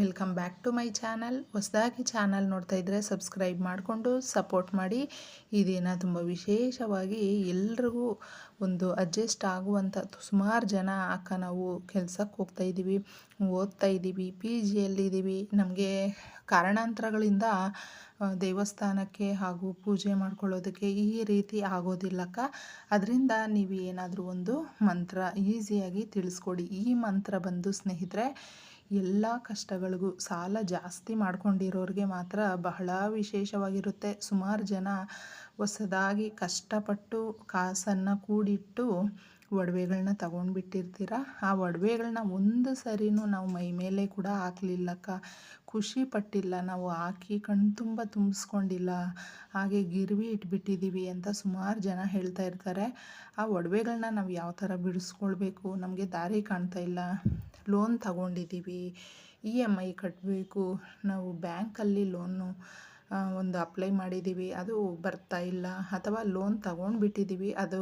Welcome back to my channel ಹೊಸದಾಗಿ channel ನೋಡ್ತಾ ಇದ್ದರೆ ಸಬ್ಸ್ಕ್ರೈಬ್ ಮಾಡಿಕೊಂಡು ಸಪೋರ್ಟ್ ಮಾಡಿ. ಈ ದಿನ ತುಂಬ ವಿಶೇಷವಾಗಿ ಎಲ್ರಿಗೂ ಒಂದು ಅಡ್ಜಸ್ಟ್ ಆಗುವಂಥ ಸುಮಾರು ಜನ ಅಕ್ಕ ನಾವು ಕೆಲಸಕ್ಕೆ ಹೋಗ್ತಾ ಇದ್ದೀವಿ, ಓದ್ತಾ ಇದ್ದೀವಿ ಪಿ ಜಿಯಲ್ಲಿದ್ದೀವಿ ನಮಗೆ ಕಾರಣಾಂತರಗಳಿಂದ ದೇವಸ್ಥಾನಕ್ಕೆ ಹಾಗೂ ಪೂಜೆ ಮಾಡ್ಕೊಳ್ಳೋದಕ್ಕೆ ಈ ರೀತಿ ಆಗೋದಿಲ್ಲಕ್ಕ. ಅದರಿಂದ ನೀವು ಏನಾದರೂ ಒಂದು ಮಂತ್ರ ಈಸಿಯಾಗಿ ತಿಳಿಸ್ಕೊಡಿ. ಈ ಮಂತ್ರ ಬಂದು ಸ್ನೇಹಿತರೆ ಎಲ್ಲ ಕಷ್ಟಗಳಿಗೂ ಸಾಲ ಜಾಸ್ತಿ ಮಾಡ್ಕೊಂಡಿರೋರಿಗೆ ಮಾತ್ರ ಬಹಳ ವಿಶೇಷವಾಗಿರುತ್ತೆ. ಸುಮಾರು ಜನ ಹೊಸದಾಗಿ ಕಷ್ಟಪಟ್ಟು ಕಾಸನ್ನು ಕೂಡಿಟ್ಟು ಒಡವೆಗಳನ್ನ ತಗೊಂಡ್ಬಿಟ್ಟಿರ್ತೀರ? ಆ ಒಡವೆಗಳನ್ನ ಒಂದು ಸರಿನೂ ನಾವು ಮೈ ಮೇಲೆ ಕೂಡ ಹಾಕ್ಲಿಲ್ಲಕ್ಕ ಖುಷಿ ಪಟ್ಟಿಲ್ಲ. ನಾವು ಹಾಕಿ ಕಣ್ತುಂಬ ತುಂಬಿಸ್ಕೊಂಡಿಲ್ಲ. ಹಾಗೆ ಗಿರ್ವಿ ಇಟ್ಬಿಟ್ಟಿದ್ದೀವಿ ಅಂತ ಸುಮಾರು ಜನ ಹೇಳ್ತಾ ಇರ್ತಾರೆ. ಆ ಒಡವೆಗಳನ್ನ ನಾವು ಯಾವ ಥರ ಬಿಡಿಸ್ಕೊಳ್ಬೇಕು? ನಮಗೆ ದಾರಿ ಕಾಣ್ತಾ ಇಲ್ಲ. ಲೋನ್ ತಗೊಂಡಿದ್ದೀವಿ ಇ ಎಂ ಐ ಕಟ್ಟಬೇಕು ನಾವು ಬ್ಯಾಂಕಲ್ಲಿ ಲೋನು ಒಂದು ಅಪ್ಲೈ ಮಾಡಿದ್ದೀವಿ, ಅದು ಬರ್ತಾ ಇಲ್ಲ, ಅಥವಾ ಲೋನ್ ತಗೊಂಡ್ಬಿಟ್ಟಿದ್ದೀವಿ, ಅದು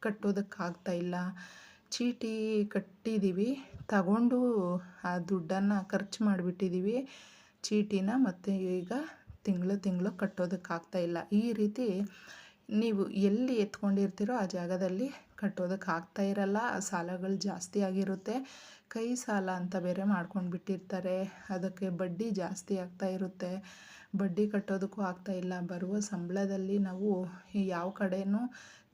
ಕಟ್ಟೋದಕ್ಕಾಗ್ತಾ ಇಲ್ಲ. ಚೀಟಿ ಕಟ್ಟಿದ್ದೀವಿ, ತಗೊಂಡು ಆ ದುಡ್ಡನ್ನು ಖರ್ಚು ಮಾಡಿಬಿಟ್ಟಿದ್ದೀವಿ, ಚೀಟಿನ ಮತ್ತು ಈಗ ತಿಂಗಳು ತಿಂಗಳು ಕಟ್ಟೋದಕ್ಕಾಗ್ತಾ ಇಲ್ಲ. ಈ ರೀತಿ ನೀವು ಎಲ್ಲಿ ಎತ್ಕೊಂಡಿರ್ತೀರೋ ಆ ಜಾಗದಲ್ಲಿ ಕಟ್ಟೋದಕ್ಕೆ ಆಗ್ತಾ ಇರಲ್ಲ. ಸಾಲಗಳು ಜಾಸ್ತಿ ಆಗಿರುತ್ತೆ. ಕೈ ಸಾಲ ಅಂತ ಬೇರೆ ಮಾಡ್ಕೊಂಡು ಬಿಟ್ಟಿರ್ತಾರೆ. ಅದಕ್ಕೆ ಬಡ್ಡಿ ಜಾಸ್ತಿ ಆಗ್ತಾ ಇರುತ್ತೆ. ಬಡ್ಡಿ ಕಟ್ಟೋದಕ್ಕೂ ಆಗ್ತಾ ಇಲ್ಲ. ಬರುವ ಸಂಬಳದಲ್ಲಿ ನಾವು ಯಾವ ಕಡೆನೂ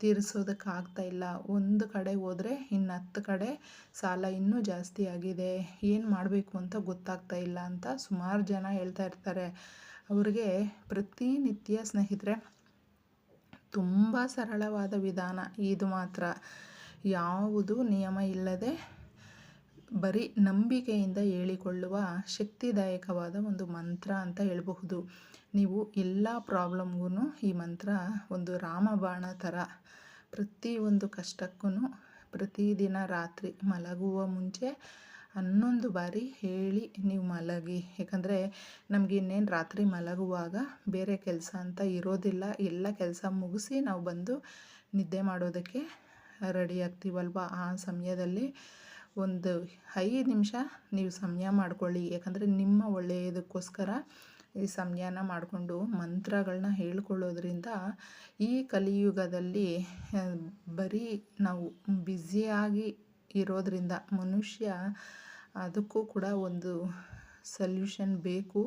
ತೀರಿಸೋದಕ್ಕಾಗ್ತಾ ಇಲ್ಲ. ಒಂದು ಕಡೆ ಹೋದರೆ ಇನ್ನು ಹತ್ತು ಕಡೆ ಸಾಲ ಇನ್ನೂ ಜಾಸ್ತಿ ಆಗಿದೆ. ಏನು ಮಾಡಬೇಕು ಅಂತ ಗೊತ್ತಾಗ್ತಾ ಇಲ್ಲ ಅಂತ ಸುಮಾರು ಜನ ಹೇಳ್ತಾ ಇರ್ತಾರೆ. ಅವ್ರಿಗೆ ಪ್ರತಿನಿತ್ಯ ಸ್ನೇಹಿತರೆ ತುಂಬ ಸರಳವಾದ ವಿಧಾನ. ಇದು ಮಾತ್ರ. ಯಾವುದು ನಿಯಮ ಇಲ್ಲದೆ ಬರೀ ನಂಬಿಕೆಯಿಂದ ಹೇಳಿಕೊಳ್ಳುವ ಶಕ್ತಿದಾಯಕವಾದ ಒಂದು ಮಂತ್ರ ಅಂತ ಹೇಳಬಹುದು. ನೀವು ಎಲ್ಲ ಪ್ರಾಬ್ಲಮ್ಗೂ ಈ ಮಂತ್ರ ಒಂದು ರಾಮಬಾಣ ಥರ ಪ್ರತಿಯೊಂದು ಕಷ್ಟಕ್ಕೂ ಪ್ರತಿದಿನ ರಾತ್ರಿ ಮಲಗುವ ಮುಂಚೆ ಹನ್ನೊಂದು ಬಾರಿ ಹೇಳಿ ನೀವು ಮಲಗಿ. ಯಾಕಂದರೆ ನಮ್ಗೆ ಇನ್ನೇನು ರಾತ್ರಿ ಮಲಗುವಾಗ ಬೇರೆ ಕೆಲಸ ಅಂತ ಇರೋದಿಲ್ಲ. ಎಲ್ಲ ಕೆಲಸ ಮುಗಿಸಿ ನಾವು ಬಂದು ನಿದ್ದೆ ಮಾಡೋದಕ್ಕೆ ರೆಡಿ ಆಗ್ತೀವಲ್ವ? ಆ ಸಮಯದಲ್ಲಿ ಒಂದು ಐದು ನಿಮಿಷ ನೀವು ಸಮಯ ಮಾಡ್ಕೊಳ್ಳಿ. ಯಾಕಂದರೆ ನಿಮ್ಮ ಒಳ್ಳೆಯದಕ್ಕೋಸ್ಕರ ಈ ಸಮಯನ ಮಾಡಿಕೊಂಡು ಮಂತ್ರಗಳನ್ನ ಹೇಳ್ಕೊಳ್ಳೋದ್ರಿಂದ ಈ ಕಲಿಯುಗದಲ್ಲಿ ಬರೀ ನಾವು ಬ್ಯುಸಿಯಾಗಿ ಇರೋದ್ರಿಂದ ಮನುಷ್ಯ ಅದಕ್ಕೂ ಕೂಡ ಒಂದು ಸಲ್ಯೂಷನ್ ಬೇಕು.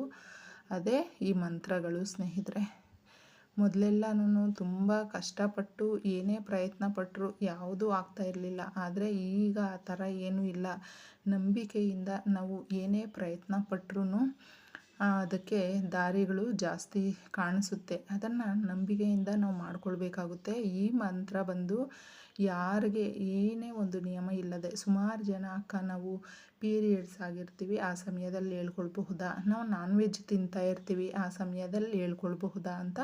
ಅದೇ ಈ ಮಂತ್ರಗಳು ಸ್ನೇಹಿತರೆ. ಮೊದಲೆಲ್ಲನೂ ತುಂಬ ಕಷ್ಟಪಟ್ಟು ಏನೇ ಪ್ರಯತ್ನ ಪಟ್ಟರು ಯಾವುದೂ ಆಗ್ತಾ ಇರಲಿಲ್ಲ. ಆದರೆ ಈಗ ಆ ಥರ ಏನೂ ಇಲ್ಲ. ನಂಬಿಕೆಯಿಂದ ನಾವು ಏನೇ ಪ್ರಯತ್ನ ಪಟ್ರೂ ಅದಕ್ಕೆ ದಾರಿಗಳು ಜಾಸ್ತಿ ಕಾಣಿಸುತ್ತೆ. ಅದನ್ನು ನಂಬಿಕೆಯಿಂದ ನಾವು ಮಾಡ್ಕೊಳ್ಬೇಕಾಗುತ್ತೆ. ಈ ಮಂತ್ರ ಬಂದು ಯಾರಿಗೆ ಏನೇ ಒಂದು ನಿಯಮ ಇಲ್ಲದೆ ಸುಮಾರು ಜನ ಅಕ್ಕ ನಾವು ಪೀರಿಯಡ್ಸ್ ಆಗಿರ್ತೀವಿ, ಆ ಸಮಯದಲ್ಲಿ ಹೇಳ್ಕೊಳ್ಬಹುದಾ? ನಾವು ನಾನ್ ವೆಜ್ ತಿಂತಾ ಇರ್ತೀವಿ, ಆ ಸಮಯದಲ್ಲಿ ಹೇಳ್ಕೊಳ್ಬಹುದಾ ಅಂತ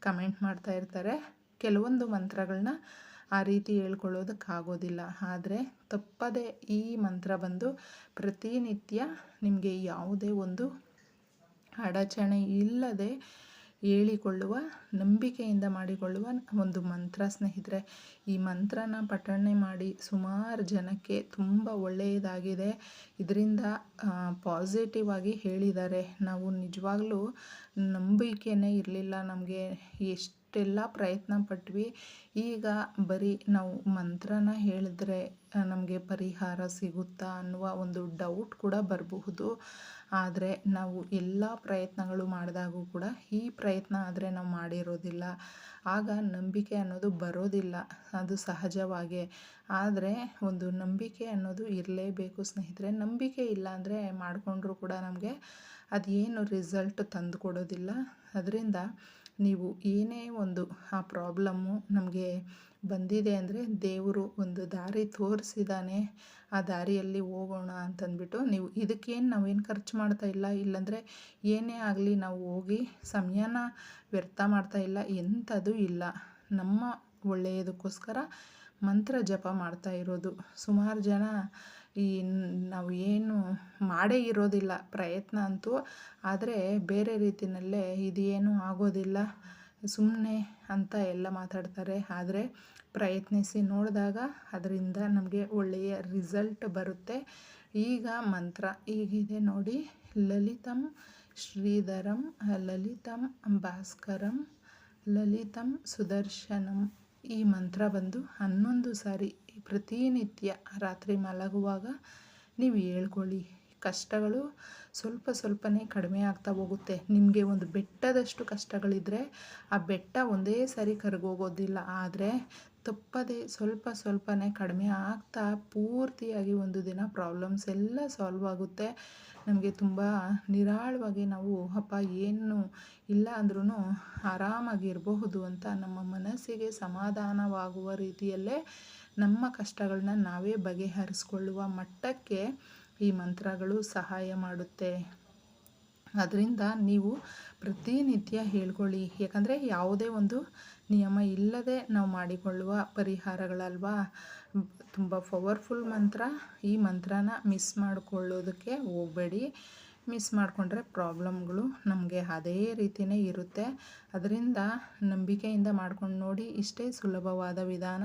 ಕಮೆಂಟ್ ಮಾಡ್ತಾ ಇರ್ತಾರೆ. ಕೆಲವೊಂದು ಮಂತ್ರಗಳನ್ನ ಆ ರೀತಿ ಹೇಳ್ಕೊಳ್ಳೋದಕ್ಕಾಗೋದಿಲ್ಲ. ಆದರೆ ತಪ್ಪದೆ ಈ ಮಂತ್ರ ಬಂದು ಪ್ರತಿನಿತ್ಯ ನಿಮಗೆ ಯಾವುದೇ ಒಂದು ಅಡಚಣೆ ಇಲ್ಲದೆ ಹೇಳಿಕೊಳ್ಳುವ, ನಂಬಿಕೆಯಿಂದ ಮಾಡಿಕೊಳ್ಳುವ ಒಂದು ಮಂತ್ರ ಸ್ನೇಹಿತರೆ. ಈ ಮಂತ್ರನ ಪಠಣೆ ಮಾಡಿ ಸುಮಾರು ಜನಕ್ಕೆ ತುಂಬ ಒಳ್ಳೆಯದಾಗಿದೆ. ಇದರಿಂದ ಪಾಸಿಟಿವ್ ಆಗಿ ಹೇಳಿದ್ದಾರೆ. ನಾವು ನಿಜವಾಗ್ಲೂ ನಂಬಿಕೆನೇ ಇರಲಿಲ್ಲ. ನಮಗೆ ಎಷ್ಟೆಲ್ಲ ಪ್ರಯತ್ನ ಪಟ್ವಿ. ಈಗ ಬರೀ ನಾವು ಮಂತ್ರನ ಹೇಳಿದ್ರೆ ನಮಗೆ ಪರಿಹಾರ ಸಿಗುತ್ತಾ ಅನ್ನುವ ಒಂದು ಡೌಟ್ ಕೂಡ ಬರಬಹುದು. ಆದರೆ ನಾವು ಎಲ್ಲ ಪ್ರಯತ್ನಗಳು ಮಾಡಿದಾಗೂ ಕೂಡ ಈ ಪ್ರಯತ್ನ ಆದರೆ ನಾವು ಮಾಡಿರೋದಿಲ್ಲ. ಆಗ ನಂಬಿಕೆ ಅನ್ನೋದು ಬರೋದಿಲ್ಲ. ಅದು ಸಹಜವಾಗೇ. ಆದರೆ ಒಂದು ನಂಬಿಕೆ ಅನ್ನೋದು ಇರಲೇಬೇಕು ಸ್ನೇಹಿತರೆ. ನಂಬಿಕೆ ಇಲ್ಲ ಅಂದರೆ ಮಾಡಿಕೊಂಡ್ರೂ ಕೂಡ ನಮಗೆ ಅದೇನು ರಿಸಲ್ಟ್ ತಂದು ಕೊಡೋದಿಲ್ಲ ಅದರಿಂದ ನೀವು ಏನೇ ಒಂದು, ಆ ಪ್ರಾಬ್ಲಮ್ಮು ನಮಗೆ ಬಂದಿದೆ ಅಂದರೆ ದೇವರು ಒಂದು ದಾರಿ ತೋರಿಸಿದ್ದಾನೆ ಆ ದಾರಿಯಲ್ಲಿ ಹೋಗೋಣ ಅಂತಂದ್ಬಿಟ್ಟು ನೀವು ಇದಕ್ಕೇನು ನಾವೇನು ಖರ್ಚು ಮಾಡ್ತಾ ಇಲ್ಲ, ಇಲ್ಲಾಂದರೆ ಏನೇ ಆಗಲಿ ನಾವು ಹೋಗಿ ಸಮಯನ ವ್ಯರ್ಥ ಮಾಡ್ತಾ ಇಲ್ಲ ಎಂಥದ್ದು ಇಲ್ಲ. ನಮ್ಮ ಒಳ್ಳೆಯದಕ್ಕೋಸ್ಕರ ಮಂತ್ರ ಜಪ ಮಾಡ್ತಾ ಇರೋದು. ಸುಮಾರು ಜನ ಈ ನಾವು ಏನು ಮಾಡೇ ಇರೋದಿಲ್ಲ ಪ್ರಯತ್ನ ಅಂತೂ, ಆದರೆ ಬೇರೆ ರೀತಿಯಲ್ಲೇ ಇದೇನು ಆಗೋದಿಲ್ಲ. ಸುಮ್ಮನೆ ಅಂತ ಎಲ್ಲ ಮಾತಾಡ್ತಾರೆ. ಆದರೆ ಪ್ರಯತ್ನಿಸಿ ನೋಡಿದಾಗ ಅದರಿಂದ ನಮಗೆ ಒಳ್ಳೆಯ ರಿಸಲ್ಟ್ ಬರುತ್ತೆ. ಈಗ ಮಂತ್ರ ಈಗಿದೆ ನೋಡಿ. ಲಲಿತಂ ಶ್ರೀಧರಂ, ಲಲಿತಂ ಭಾಸ್ಕರಂ, ಲಲಿತಂ ಸುದರ್ಶನಂ. ಈ ಮಂತ್ರ ಬಂದು ಹನ್ನೊಂದು ಸಾರಿ ಪ್ರತಿನಿತ್ಯ ರಾತ್ರಿ ಮಲಗುವಾಗ ನೀವು ಹೇಳ್ಕೊಳ್ಳಿ. ಕಷ್ಟಗಳು ಸ್ವಲ್ಪ ಸ್ವಲ್ಪನೇ ಕಡಿಮೆ ಆಗ್ತಾ ಹೋಗುತ್ತೆ. ನಿಮಗೆ ಒಂದು ಬೆಟ್ಟದಷ್ಟು ಕಷ್ಟಗಳಿದ್ದರೆ ಆ ಬೆಟ್ಟ ಒಂದೇ ಸಾರಿ ಕರಗೋಗೋದಿಲ್ಲ. ಆದರೆ ತಪ್ಪದೆ ಸ್ವಲ್ಪ ಸ್ವಲ್ಪನೇ ಕಡಿಮೆ ಆಗ್ತಾ ಪೂರ್ತಿಯಾಗಿ ಒಂದು ದಿನ ಪ್ರಾಬ್ಲಮ್ಸ್ ಎಲ್ಲ ಸಾಲ್ವ್ ಆಗುತ್ತೆ. ನಮಗೆ ತುಂಬ ನಿರಾಳವಾಗಿ ನಾವು, ಅಪ್ಪ, ಏನು ಇಲ್ಲ ಅಂದ್ರೂ ಆರಾಮಾಗಿರಬಹುದು ಅಂತ ನಮ್ಮ ಮನಸ್ಸಿಗೆ ಸಮಾಧಾನವಾಗುವ ರೀತಿಯಲ್ಲೇ ನಮ್ಮ ಕಷ್ಟಗಳನ್ನ ನಾವೇ ಬಗೆಹರಿಸ್ಕೊಳ್ಳುವ ಮಟ್ಟಕ್ಕೆ ಈ ಮಂತ್ರಗಳು ಸಹಾಯ ಮಾಡುತ್ತೆ. ಅದರಿಂದ ನೀವು ಪ್ರತಿನಿತ್ಯ ಹೇಳ್ಕೊಳ್ಳಿ. ಯಾಕಂದರೆ ಯಾವುದೇ ಒಂದು ನಿಯಮ ಇಲ್ಲದೆ ನಾವು ಮಾಡಿಕೊಳ್ಳುವ ಪರಿಹಾರಗಳಲ್ವಾ? ತುಂಬ ಪವರ್ಫುಲ್ ಮಂತ್ರ. ಈ ಮಂತ್ರನ ಮಿಸ್ ಮಾಡಿಕೊಳ್ಳೋದಕ್ಕೆ ಹೋಗಬೇಡಿ. ಮಿಸ್ ಮಾಡಿಕೊಂಡ್ರೆ ಪ್ರಾಬ್ಲಮ್ಗಳು ನಮಗೆ ಅದೇ ರೀತಿಯೇ ಇರುತ್ತೆ. ಅದರಿಂದ ನಂಬಿಕೆಯಿಂದ ಮಾಡ್ಕೊಂಡು ನೋಡಿ ಇಷ್ಟೇ ಸುಲಭವಾದ ವಿಧಾನ.